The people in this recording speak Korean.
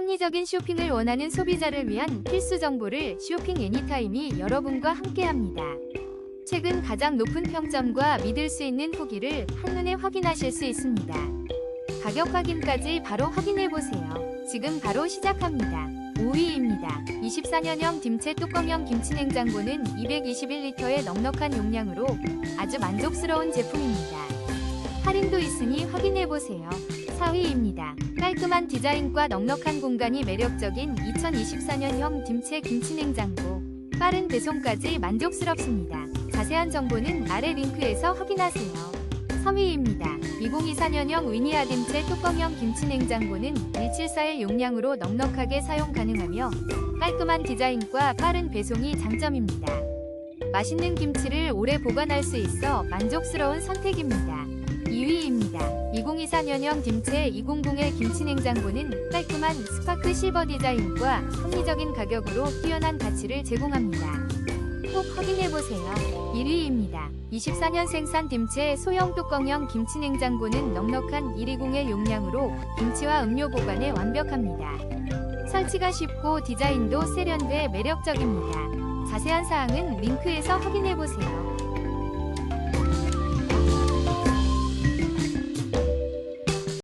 합리적인 쇼핑을 원하는 소비자를 위한 필수 정보를 쇼핑 애니타임이 여러분과 함께합니다. 최근 가장 높은 평점과 믿을 수 있는 후기를 한눈에 확인하실 수 있습니다. 가격 확인까지 바로 확인해 보세요. 지금 바로 시작합니다. 5위입니다. 24년형 딤체 뚜껑형 김치냉장고는 221리터의 넉넉한 용량으로 아주 만족스러운 제품입니다. 할인도 있으니 확인해 보세요. 4위입니다. 깔끔한 디자인과 넉넉한 공간이 매력적인 2024년형 딤체 김치냉장고. 빠른 배송까지 만족스럽습니다. 자세한 정보는 아래 링크에서 확인하세요. 3위입니다. 2024년형 위니아 딤체 뚜껑형 김치냉장고는 174의 용량으로 넉넉하게 사용 가능하며 깔끔한 디자인과 빠른 배송이 장점입니다. 맛있는 김치를 오래 보관할 수 있어 만족스러운 선택입니다. 2위입니다. 2024년형 딤체 200의 김치냉장고는 깔끔한 스파크 실버 디자인과 합리적인 가격으로 뛰어난 가치를 제공합니다. 꼭 확인해보세요. 1위입니다. 24년 생산 딤체 소형 뚜껑형 김치냉장고는 넉넉한 120의 용량으로 김치와 음료 보관에 완벽합니다. 설치가 쉽고 디자인도 세련돼 매력적입니다. 자세한 사항은 링크에서 확인해보세요.